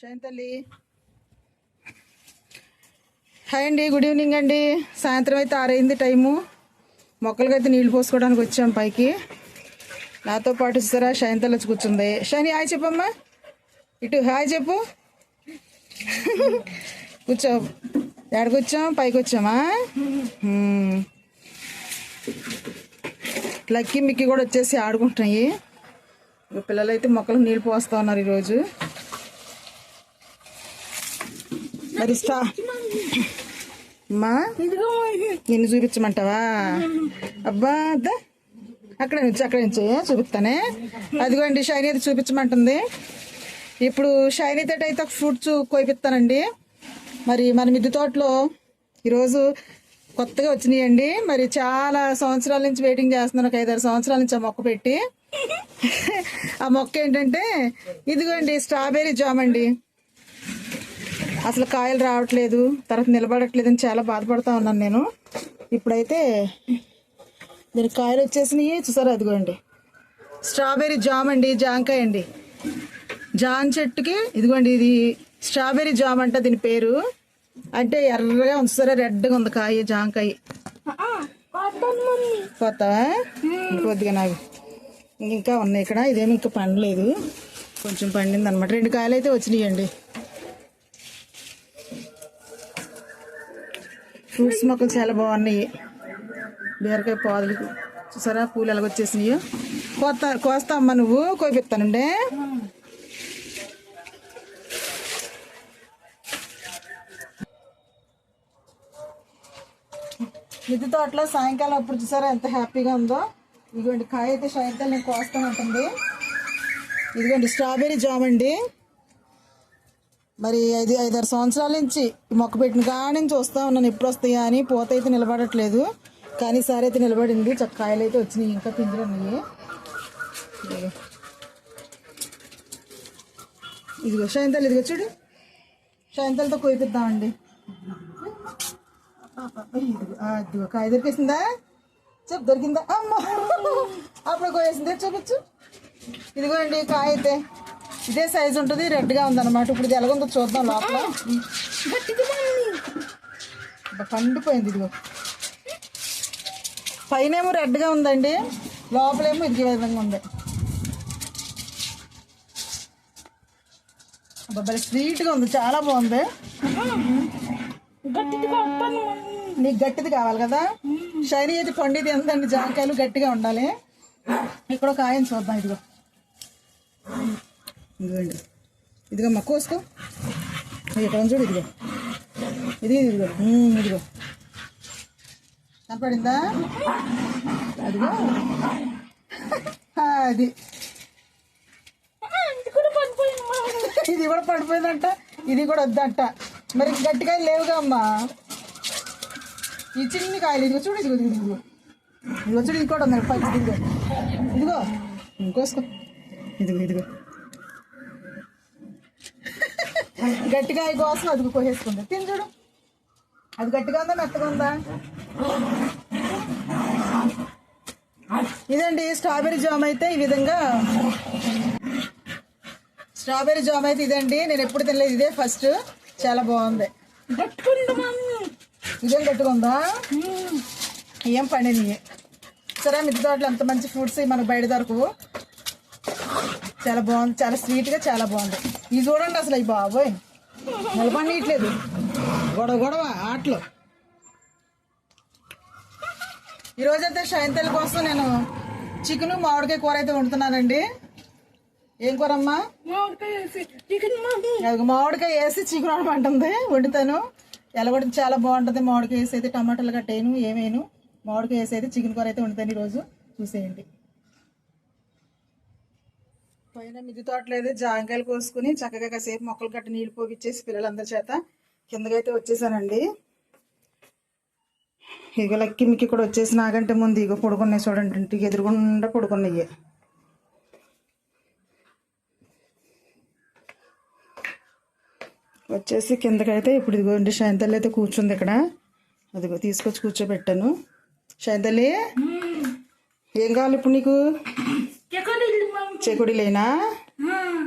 Shine తల్లి hi అండి good evening అండి. సాయంత్రం అయితే ఆరైంది టైము. మొక్కలకి అయితే నీళ్ళు పోసుకోవడానికి వచ్చాం పైకి. నాతో పాటు ఇస్తారా షైన్ తల్లి వచ్చి కూర్చుంది. శని హాయ్ చెప్పమ్మా. ఇటు హాయ్ చెప్పు. కూర్చో. ఎక్కడికి వచ్చాం? పైకి వచ్చామా? లక్కీ మిక్కీ కూడా వచ్చేసి ఆడుకుంటున్నాయి. పిల్లలు అయితే మొక్కలకు నీళ్ళు పోస్తా ఉన్నారు ఈరోజు. మరి స్టా అమ్మా నిన్ను చూపించమంటావా? అబ్బా అద్దా అక్కడ నుంచి అక్కడ నుంచి చూపిస్తానే. అదిగోండి షైనీ అయితే చూపించమంటుంది. ఇప్పుడు షైనీ తోటి అయితే ఒక ఫ్రూట్స్ కోయిపిస్తానండి. మరి మన మిద్దె తోటలో ఈరోజు కొత్తగా వచ్చినాయండి. మరి చాలా సంవత్సరాల నుంచి వెయిటింగ్ చేస్తున్నాను ఒక ఐదారు సంవత్సరాల నుంచి ఆ మొక్క పెట్టి. ఆ మొక్క ఏంటంటే ఇదిగోండి స్ట్రాబెర్రీ జామ్ అండి. అసలు కాయలు రావట్లేదు తర్వాత నిలబడట్లేదు అని చాలా బాధపడతా ఉన్నాను నేను. ఇప్పుడైతే దీనికి కాయలు వచ్చేసినాయి చూసారా అదిగోండి. స్ట్రాబెర్రీ జామ్ అండి జాంకాయ అండి. జాన్ చెట్టుకి ఇదిగోండి ఇది స్ట్రాబెర్రీ జామ్ అంట దీని పేరు. అంటే ఎర్రగా ఉంది సరే రెడ్గా ఉంది కాయ జాంకాయ. పోతావా కొద్దిగా నాకు ఇంకా ఉన్నాయి ఇక్కడ ఇదేమి ఇంకా పండలేదు. కొంచెం పండింది అనమాట రెండు కాయలు అయితే వచ్చినాయండి. ఫ్రూట్స్ మొక్కలు చాలా బాగున్నాయి. బీరకాయ పాదులు చూసారా? పూలు ఎలాగొచ్చేసినాయో కోస్తా కోస్తా అమ్మా నువ్వు. కోపిస్తానండి. మిద్దె తోటలో సాయంకాలం అప్పుడు చూసారా? ఎంత హ్యాపీగా ఉందో. ఇదిగోండి కాయ అయితే సాయంకాలం నేను కోస్తానంటుంది. ఇదిగోండి స్ట్రాబెర్రీ జామ్ అండి. మరి ఐదు ఐదారు సంవత్సరాల నుంచి మొక్క పెట్టిన కాడ నుంచి వస్తా ఉన్నాను. ఎప్పుడు వస్తాయా అని పూత అయితే నిలబడట్లేదు. కానీ ఈసారి అయితే నిలబడింది. చక్క కాయలు అయితే వచ్చినాయి. ఇంకా పిందులు ఉన్నాయి. ఇదిగో. ఇదిగో సాయంత్రాలు ఇదిగో చూడు. సాయంత్రాలతో కోయిపిద్దామండి. ఇదిగో ఇదిగో కాయ దొరికేసిందా? చెప్పు దొరికిందా? అమ్మ! అప్పుడు కోయేసింది చూపించు. ఇదిగో అండి కాయ అయితే. ఇదే సైజు ఉంటుంది రెడ్గా ఉందన్నమాట. ఇప్పుడు ఇది ఎలాగుందో చూద్దాం లోపల. పండిపోయింది ఇదిగో. పైన ఏమో రెడ్గా ఉందండి లోపలేమో ఇది విధంగా ఉంది. అబ్బా స్వీట్గా ఉంది చాలా బాగుంది. నీకు గట్టిది కావాలి కదా? షైనీ అయితే పండిది ఎంతండి జాంకాయలు గట్టిగా ఉండాలి. ఇక్కడ ఒక ఆయన చూద్దాం ఇదిగో. ఇదిగోండి. ఇదిగో మా కోసుకో. ఇక్కడ చూడు ఇదిగో. ఇది ఇదిగో. ఇదిగో. కనపడిందా? అదిగో. అది. ఇది కూడా పడిపోయిందంట. ఇది కూడా వద్దంట. మరి గట్టికాయలు లేవుగా అమ్మా. ఈ చిన్ని కాయలు ఇదిగో చూడు ఇదిగో ఇదిగో ఇదిగో. ఇదిగో చూడు ఇది కూడా ఉంది. పచ్చి ఇదిగో. ఇదిగో ఇంకోసుకో ఇదిగో ఇదిగో. గట్టిగా ఈ కోసం అది కోసేసుకుంది తిని చూడు. అది గట్టిగా ఉందా మెత్తగా ఉందా? ఇదండి స్ట్రాబెర్రీ జామ్ అయితే ఈ విధంగా. స్ట్రాబెర్రీ జామ్ అయితే ఇదండి. నేను ఎప్పుడు తినలేదు ఇదే ఫస్ట్. చాలా బాగుంది. ఇదేం గట్టిగా ఉందా? ఏం పండినవి సరే మిద్దె తోటలో ఎంత మంచి ఫ్రూట్స్ మనకు బయట దొరకవు. చాలా బాగుంది చాలా స్వీట్గా చాలా బాగుంది. ఇది చూడండి అసలు అవి బాబోయ్. నిలబడియట్లేదు గొడవ గొడవ ఆటలు. ఈరోజైతే సాయంత్రం కోసం నేను చికెన్ మామిడికాయ కూర అయితే వండుతున్నానండి. ఏం కూర అమ్మా మామిడికాయ వేసి చికెన్ అనమంటుంది వండుతాను. ఎలగొట్టి చాలా బాగుంటుంది. మామిడికాయ వేసి అయితే టమాటాలు కట్టేయను ఏమేను మామిడికాయ వేసి అయితే చికెన్ కూర అయితే వండుతాను ఈరోజు చూసేయండి. పైన మిద్ది తోటలేదు జాంకాయలు కోసుకుని చక్కగా కాసేపు మొక్కలు కట్టి నీళ్ళు పోగిచ్చేసి పిల్లలందరి చేత కిందకైతే వచ్చేసానండి. ఇక లక్కి మిక్కి కూడా వచ్చేసి నాకంటే ముందు ఇగో పడుకున్నాయి చూడండి ఇంటికి ఎదురుగుండా పడుకున్నాయి. వచ్చేసి కిందకైతే ఇప్పుడు ఇదిగోండి శాంతల్లి అయితే కూర్చుంది ఇక్కడ. అదిగో తీసుకొచ్చి కూర్చోబెట్టాను. శాంతల్లి ఏం కావాలి ఇప్పుడు నీకు? చెకుడి లేనా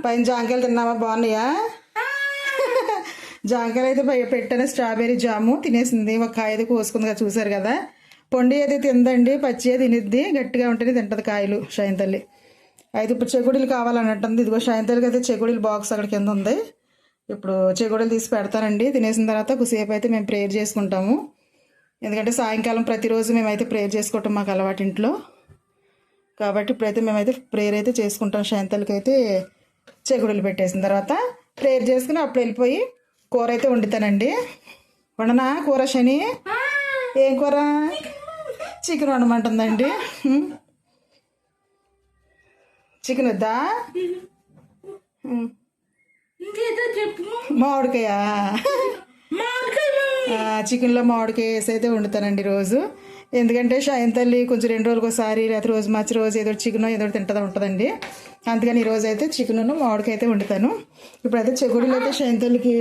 పైన జాంకాయలు తిన్నామా బాగున్నాయా? జాంకాయలు అయితే పెట్టాను. స్ట్రాబెర్రీ జాము తినేసింది. ఒక కాయ అయితే కోసుకుందిగా చూసారు కదా? పొండి అయితే తిందండి పచ్చి తినిద్ది. గట్టిగా ఉంటేనే తింటది కాయలు షాయిన్ తల్లి అయితే ఇప్పుడు చెగుడీలు కావాలన్నట్టుంది. ఇదిగో షాయిన్ తల్లికి అయితే చెగుడీలు బాక్స్ అక్కడ కింద ఉంది. ఇప్పుడు చెగుడీలు తీసి పెడతానండి. తినేసిన తర్వాత కొద్దిసేపు అయితే మేము ప్రేయర్ చేసుకుంటాము. ఎందుకంటే సాయంకాలం ప్రతిరోజు మేమైతే ప్రేయర్ చేసుకోవటం మాకు అలవాటు ఇంట్లో. కాబట్టి ఇప్పుడైతే మేమైతే ప్రేయర్ అయితే చేసుకుంటాం. శాంతలకి అయితే చెగుడులు పెట్టేసిన తర్వాత ప్రేయర్ చేసుకుని అప్పుడు వెళ్ళిపోయి కూర అయితే వండుతానండి. వండనా? కూర శని? ఏం కూర? చికెన్ వండమంటుందండి. చికెన్ వద్దా? మామిడికాయ? చికెన్లో మామిడికాయ వేసి అయితే వండుతానండి రోజు. ఎందుకంటే షాయం తల్లి కొంచెం రెండు రోజులకు ఒకసారి లేకపోతే రోజు మార్చి రోజు ఏదో చికెన్ ఏదో తింటుందా ఉంటుందండి. అందుకని ఈ రోజు అయితే చికెన్ మామిడికాయ అయితే వండుతాను ఇప్పుడైతే చెగుడులు అయితే షాయం తల్లికి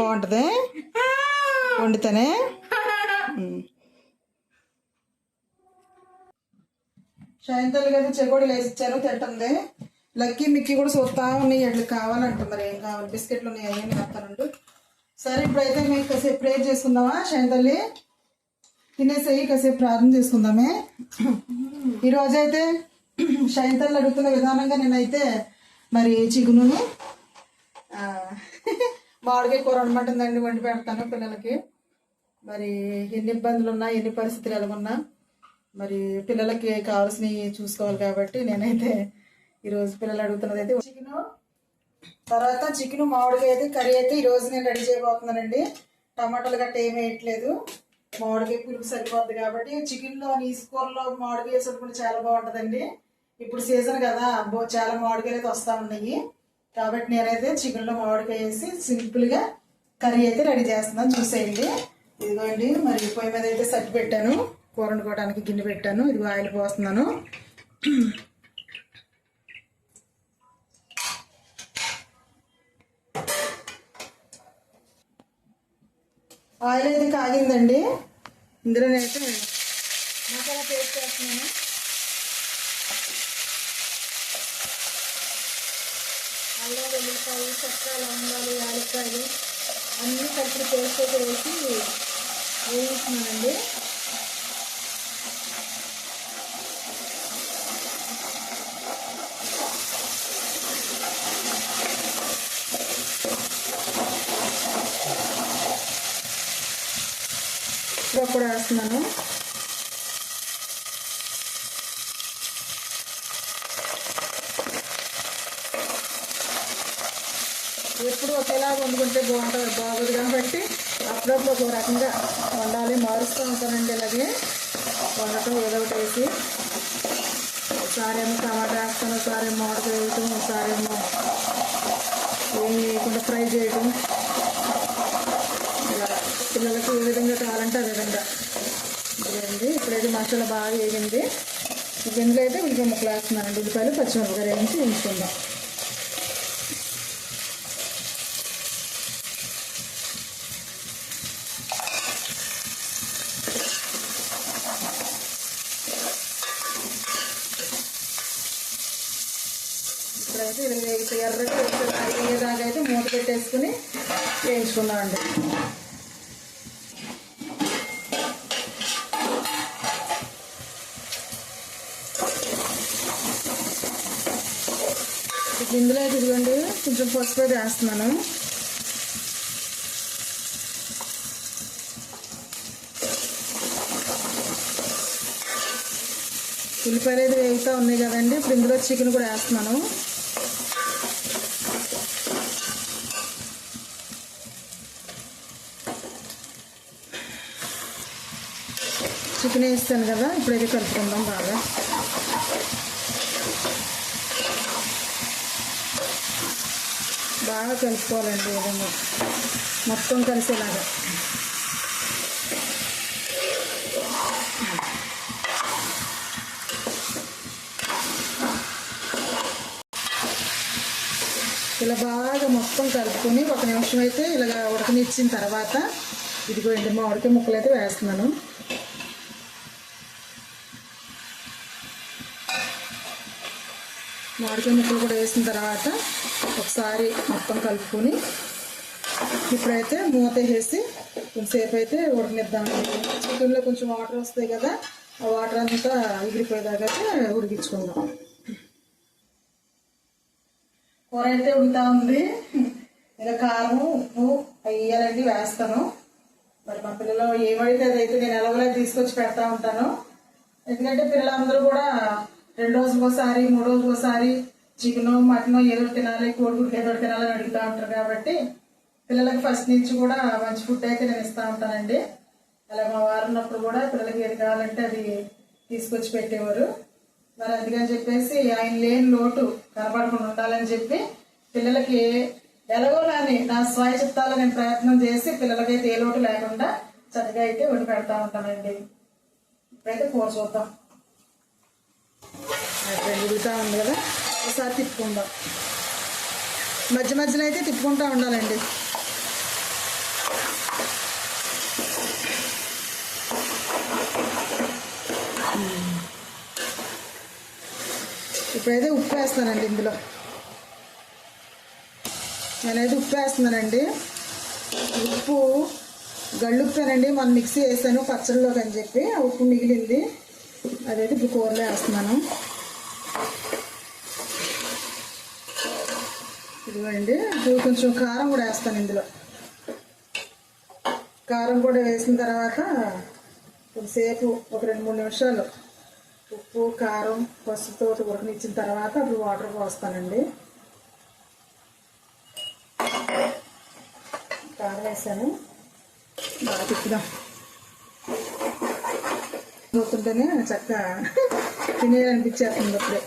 బాగుంటుంది. వండుతానే? మ్. షాయం తల్లికి అయితే చెగోడీలు వేసి ఇచ్చాను తింటుంది. లక్కీ మిక్కీ కూడా చూస్తా ఉన్నాయి. అట్లా కావాలంట మరి ఏం కావాలి? బిస్కెట్లు ఉన్నాయి? అవన్నీ వస్తానండు సరే ఇప్పుడైతే మేము కాసేపు ప్రేర్ చేసుకుందామా షాయం తినేసేయి కాసేపు ప్రార్థన చేసుకుందామే. ఈరోజైతే రోజైతే అడుగుతున్న విధానంగా నేనైతే మరి చిగునును మామిడికాయ కూర వండమంటుందండి వండి పెడతాను పిల్లలకి. మరి ఎన్ని ఇబ్బందులు ఉన్నా ఎన్ని పరిస్థితులు ఎలాగున్నా మరి పిల్లలకి కావాల్సినవి చూసుకోవాలి కాబట్టి నేనైతే ఈరోజు పిల్లలు అడుగుతున్నదైతే చికెను తర్వాత చికెన్ మామిడికాయ అయితే కర్రీ అయితే ఈ రోజు నేను రెడీ చేయబోతున్నానండి. టమాటాలు గట్ట ఏమీ వేయట్లేదు. మామిడికాయ పులుపు సరిపోద్ది కాబట్టి చికెన్లో నీసు కూరలో మామిడికాయ వేసినప్పుడు చాలా బాగుంటుందండి. ఇప్పుడు సీజన్ కదా బో- చాలా మామిడికాయలు అయితే వస్తూ ఉన్నాయి. కాబట్టి నేనైతే చికెన్లో మామిడికాయ వేసి సింపుల్గా కర్రీ అయితే రెడీ చేస్తున్నాను. చూసేయండి. ఇదిగోండి మరి పొయ్యి మీద అయితే సట్టి పెట్టాను. కూర వండుకోవడానికి గిన్నె పెట్టాను. ఇదిగో ఆయిల్ పోస్తున్నాను. ఆయిల్ అయితే కాగిందండి. ఇందులోనైతే మసాలా పేస్ట్ చేస్తున్నాను. అల్లం వెల్లుల్లిపాయలు చెక్క లవంగాలు యాలక్కాయలు అన్నీ కలిపి పేస్ట్ వేసి వేయిస్తున్నానండి కూడా వేస్తున్నాను ఎప్పుడు ఒకేలా వండుకుంటే బాగుంటుంది బాగోదు కాబట్టి అప్పుడప్పుడు ఒక రకంగా వండాలి. మారుస్తూ ఉంటానండి ఇలాగే. వండటం ఏదో ఒకటి వేసి ఒకసారి ఏమో టమాటా వేస్తాను ఒకసారి ఏమో ఆర్డర్ వేయటం ఒకసారి ఏమో ఏం వేయకుండా ఫ్రై చేయటం ఇలా పిల్లలకి ఏ విధంగా కావాలంటే ఆ విధంగా ఇదండి ముక్కలు బాగా వేగింది. ఈ గిన్నెలో అయితే ఉల్లిపాయ ముక్కలు వేస్తున్నానండి ఉల్లిపాయలు పచ్చిమిరపకాయలు వేయించి ఉంచుకుందాం ఇప్పుడైతే ఇది ఎర్రగా వేగేదాకా అయితే మూత పెట్టేసుకుని వేయించుకుందామండి. అండి ఇందులో అయితే ఇదిగోండి కొంచెం పసుపు వేస్తున్నాను. ఉల్లిపాయలు అయితే వేగుతూ ఉన్నాయి కదండి ఇప్పుడు ఇందులో చికెన్ కూడా వేస్తున్నాను. చికెన్ వేస్తాను కదా ఇప్పుడైతే కలుపుకుందాం బాగా. బాగా కలుపుకోవాలండి ఏదైనా మొత్తం కలిసేలాగా. ఇలా బాగా మొత్తం కలుపుకొని ఒక నిమిషం అయితే ఇలాగ ఉడకనిచ్చిన తర్వాత ఇదిగో ఎండి మామిడికాయ ముక్కలు అయితే వేస్తున్నాను. మామిడికాయ ముక్కలు కూడా వేసిన తర్వాత ఒకసారి మొత్తం కలుపుకొని ఇప్పుడైతే మూత వేసి కొంచెంసేపు అయితే ఉడకనిద్దామండి చికెన్లో కొంచెం వాటర్ వస్తాయి కదా ఆ వాటర్ అంతా ఎగిరిపోయేదాకా ఉడికించుకుందాం. కూర అయితే ఉడుతా ఉంది. ఇంకా కారం ఉప్పు వేయాలండి వేస్తాను. మరి మా పిల్లలు ఏమడితే అదైతే నేను ఎలాగోలా తీసుకొచ్చి పెడతా ఉంటాను. ఎందుకంటే పిల్లలందరూ కూడా రెండు రోజులకు మూడు రోజులకోసారి ఒకసారి చికెన్ మటన్ ఏదో తినాలి కోడిగుడ్లు ఏదో తినాలని అడుగుతూ ఉంటారు కాబట్టి పిల్లలకి ఫస్ట్ నుంచి కూడా మంచి ఫుడ్ అయితే నేను ఇస్తూ ఉంటానండి. అలా మా వారు ఉన్నప్పుడు కూడా పిల్లలకి ఏది కావాలంటే అది తీసుకొచ్చి పెట్టేవారు. మరి అందుకని చెప్పేసి ఆయన లేని లోటు కనపడకుండా ఉండాలని చెప్పి పిల్లలకి ఎలాగో కానీ నా స్వయ చిత్తాలు నేను ప్రయత్నం చేసి పిల్లలకైతే ఏ లోటు లేకుండా చక్కగా అయితే వండి పెడతా ఉంటానండి. ఇప్పుడైతే కూర చూద్దాం. అక్కడ ఉంది కదా ఒకసారి తిప్పుకుందాం. మధ్య మధ్యలో అయితే తిప్పుకుంటా ఉండాలండి. ఇప్పుడైతే ఉప్పు వేస్తానండి ఇందులో. నేనైతే ఉప్పు వేస్తున్నానండి. ఉప్పు గళ్ళుప్పానండి మన మిక్సీ వేసాను పచ్చడిలోకి అని చెప్పి ఉప్పు మిగిలింది. అదైతే ఇప్పుడు కూరలో వేస్తున్నాను. ఇదిగోండి ఇప్పుడు కొంచెం కారం కూడా వేస్తాను ఇందులో. కారం కూడా వేసిన తర్వాత కొంతసేపు ఒక రెండు మూడు నిమిషాలు ఉప్పు కారం పసుపుతో ఉడకనిచ్చిన తర్వాత అప్పుడు వాటర్ పోస్తానండి. కారం వేసాను. బాగా తిప్పుదాం. పోతుంటేనే చక్కగా తినేయాలనిపించేస్తుంది అప్పుడే.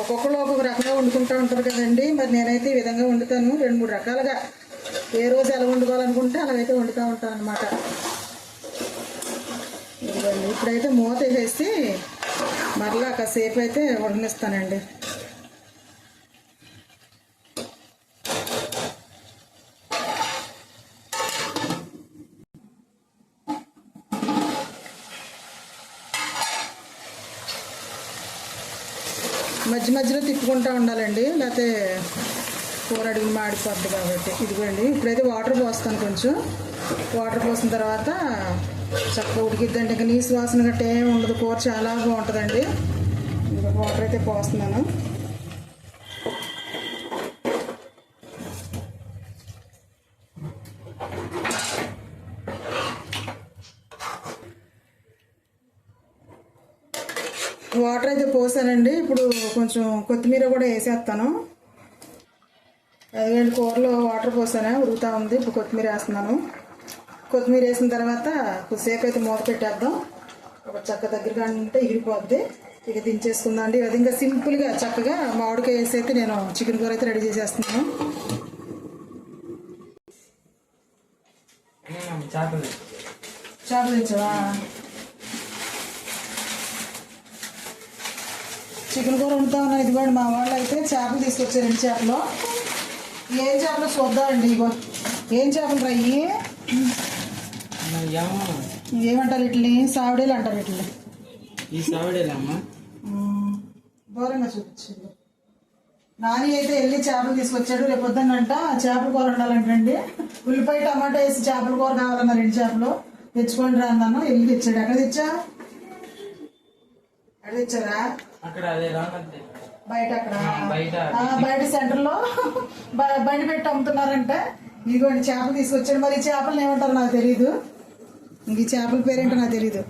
ఒక్కొక్కరు ఒక్కొక్క రకంగా వండుకుంటూ ఉంటారు కదండి. మరి నేనైతే ఈ విధంగా వండుతాను. రెండు మూడు రకాలుగా. ఏ రోజు ఎలా వండుకోవాలనుకుంటే అలాగైతే వండుతూ ఉంటాను అనమాట ఇప్పుడైతే మూత వేసేసి మరలా కాసేపు అయితే వండిస్తానండి మధ్య మధ్యలో తిప్పుకుంటూ ఉండాలండి. లేకపోతే కూర అడిగి మాడిపోద్ది కాబట్టి. ఇదిగోండి ఇప్పుడైతే వాటర్ పోస్తాను కొంచెం. వాటర్ పోసిన తర్వాత చక్కగా ఉడికిద్దండి. ఇంకా నీసు వాసన గట్ట ఉండదు. కూర చాలా బాగుంటుందండి. ఇంకా వాటర్ అయితే పోస్తున్నాను వాటర్ అయితే పోసానండి ఇప్పుడు కొంచెం కొత్తిమీర కూడా వేసేస్తాను. అదిగండి కూరలో వాటర్ పోసాను ఉడుకుతా ఉంది. ఇప్పుడు కొత్తిమీర వేస్తున్నాను. కొత్తిమీర వేసిన తర్వాత కొద్దిసేపు అయితే మూత పెట్టేద్దాం. ఒక చక్క దగ్గరగా ఉంటే ఎగిరిపోద్ది ఇక దించేసుకుందాం అండి. అది ఇంకా సింపుల్గా చక్కగా మామిడికాయ వేసి అయితే నేను చికెన్ కూర అయితే రెడీ చేసేస్తున్నాను. చేపలు చేపలు తెచ్చావా? చికెన్ కూర వండుతా ఉన్నాను ఇదిగోండి మా వాళ్ళు అయితే చేపలు తీసుకొచ్చారు రెండు చేపలు. ఏం చేపలు చూద్దామండి ఇగో ఏం చేపలు రయ్యి ఏమో ఏమంటారు ఇట్లని సావిడీలు అంటారు ఇట్లని ఈ సావిడేలమ్మా దూరంగా చూపించండి. నాని అయితే వెళ్ళి చేపలు తీసుకొచ్చాడు. రేపు పొద్దున్నంట చేపల కూర ఉండాలంటండి ఉల్లిపాయ టమాటా వేసి చేపల కూర కావాలన్న రెండు చేపలు తెచ్చుకోండి రా అన్నాను. వెళ్ళి తెచ్చాడు. ఎక్కడ తెచ్చా? తెచ్చారా అక్కడ అదే బయట. అక్కడ బయట. సెంటర్లో బండి పెట్టి అమ్ముతున్నారంట. ఇదిగోండి చేపలు తీసుకొచ్చాడు మరి ఈ చేపలు ఏమంటారు నాకు తెలీదు. ఇంక ఈ చేపల పేరేంటో నాకు తెలీదు.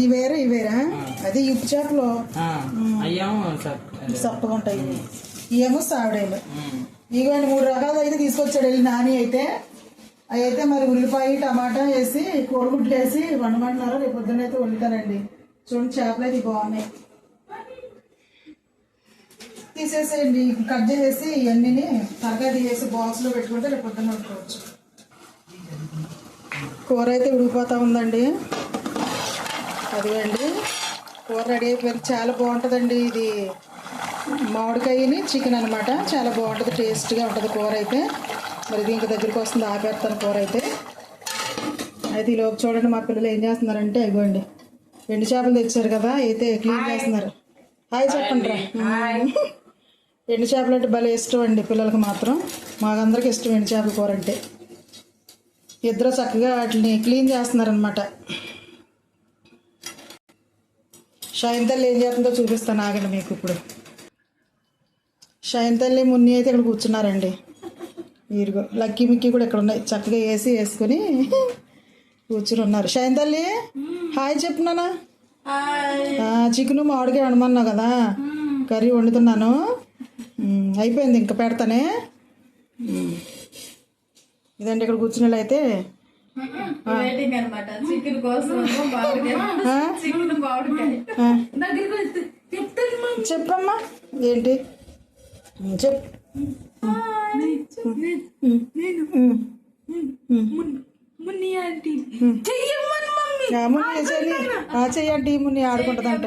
ఈ వేరే ఈ వేరా అది ఉప్పు చేపలు. సప్పగా ఉంటాయి. ఏమో సావిడేలు. ఇగోండి మూడు రకాలు అయితే తీసుకొచ్చాడు వెళ్ళి నాని అయితే. అయితే మరి ఉల్లిపాయ టమాటా వేసి కోడిగుడ్లు వేసి వండమంటున్నారు? రేపు పొద్దున్న అయితే వండుతానండి. చూడండి చేపలు అయితే బాగున్నాయి తీసేసేయండి. కట్ చేసేసి ఇవన్నీ త్వరగా తీసేసి బాక్స్లో పెట్టుకుంటే రేపు పొద్దున్న వండుకోవచ్చు. కూర అయితే ఉడికిపోతూ ఉందండి. అదిగండి. కూర రెడీ అయిపోయింది. చాలా బాగుంటుందండి ఇది. మామిడికాయని చికెన్ అనమాట చాలా బాగుంటుంది. టేస్ట్గా ఉంటుంది కూర అయితే. మరి దీనికి దగ్గరికి వస్తుంది ఆపేస్తాను కూర అయితే. అయితే ఈ లోపు చూడండి మా పిల్లలు ఏం చేస్తున్నారంటే ఇగోండి. ఎండు చేపలు తెచ్చారు కదా అయితే క్లీన్ చేస్తున్నారు. హాయ్ చెప్పండి రా. ఎండు చేపలు అంటే భలే ఇష్టం అండి పిల్లలకి మాత్రం. మాకందరికి ఇష్టం ఎండు చేపల కూర అంటే. ఇద్దరు చక్కగా వాటిని క్లీన్ చేస్తున్నారనమాట షైన్ తల్లి ఏం చేస్తుందో చూపిస్తాను ఆగండి మీకు ఇప్పుడు. షైన్ తల్లి మున్ని అయితే ఇక్కడ కూర్చున్నారండి. వీరుగో లక్కీ మిక్కీ కూడా ఇక్కడ ఉన్నాయి. చక్కగా వేసి వేసుకొని కూర్చుని ఉన్నారు. షైన్ తల్లి హాయ్ చెప్పున్నానా చికెన్ మామిడికాయ వండమన్నావు కదా? కర్రీ వండుతున్నాను. అయిపోయింది ఇంకా పెడతానే. ఇదండి ఇక్కడ కూర్చున్న అయితే. చెప్పమ్మా. ఏంటి. మున్ని ఆంటీ. చెయ్యమ్మని చెయ్యండి మున్ని ఆడుకుంటుందంట.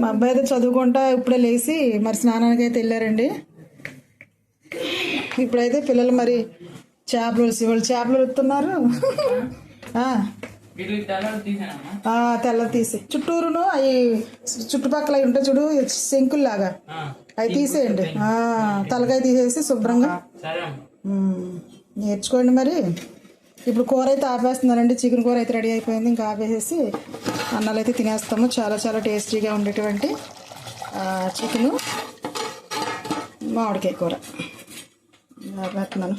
మా అబ్బాయి అయితే చదువుకుంటా ఇప్పుడే లేచి మరి స్నానానికి అయితే వెళ్ళారండి. ఇప్పుడైతే పిల్లలు మరి చేపలు వాళ్ళు చేపలు వస్తున్నారు తలలు తీసి. చుట్టూరును అవి చుట్టుపక్కల అవి ఉంటాయి చూడు శంకుల్లాగా. ఆ, అవి తీసేయండి. ఆ, తలకాయ తీసేసి శుభ్రంగా. నేర్చుకోండి మరి. ఇప్పుడు కూర అయితే ఆపేస్తున్నారండి. చికెన్ కూర అయితే రెడీ అయిపోయింది. ఇంకా ఆపేసేసి అన్నాలు అయితే తినేస్తాము. చాలా చాలా టేస్టీగా ఉండేటువంటి చికెను. మామిడికాయ కూర. ఆపేస్తున్నాను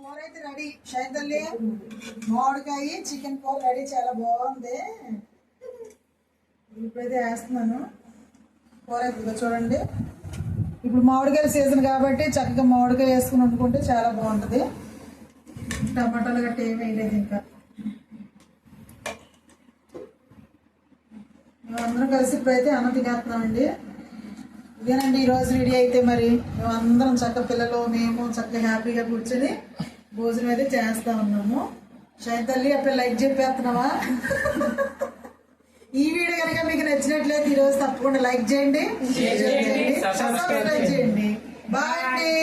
కూర అయితే రెడీ. షైతల్లి మామిడికాయ చికెన్ కూర రెడీ. చాలా బాగుంది. ఇప్పుడైతే వేస్తున్నాను. కూర అయితే చూడండి. ఇప్పుడు మామిడికాయల సీజన్ కాబట్టి చక్కగా మామిడికాయ వేసుకుని వండుకుంటే చాలా బాగుంటుంది. టమాటాలు గట్ట ఏమి వేయలేదు ఇంకా. మేమందరం కలిసి ఇప్పుడైతే అన్నం తినేస్తున్నామండి. ఇదేనండి ఈరోజు రెడీ అయితే మరి. మేమందరం చక్క పిల్లలు మేము చక్కగా హ్యాపీగా కూర్చొని భోజనం అయితే చేస్తా ఉన్నాము. షైన్ తల్లి అప్పుడు లైక్ చెప్పేస్తున్నావా? ఈ వీడియో కనుక మీకు నచ్చినట్లయితే ఈరోజు తప్పకుండా లైక్ చేయండి. చేయండి సబ్స్క్రైబ్ చేయండి. బాయ్ అండి.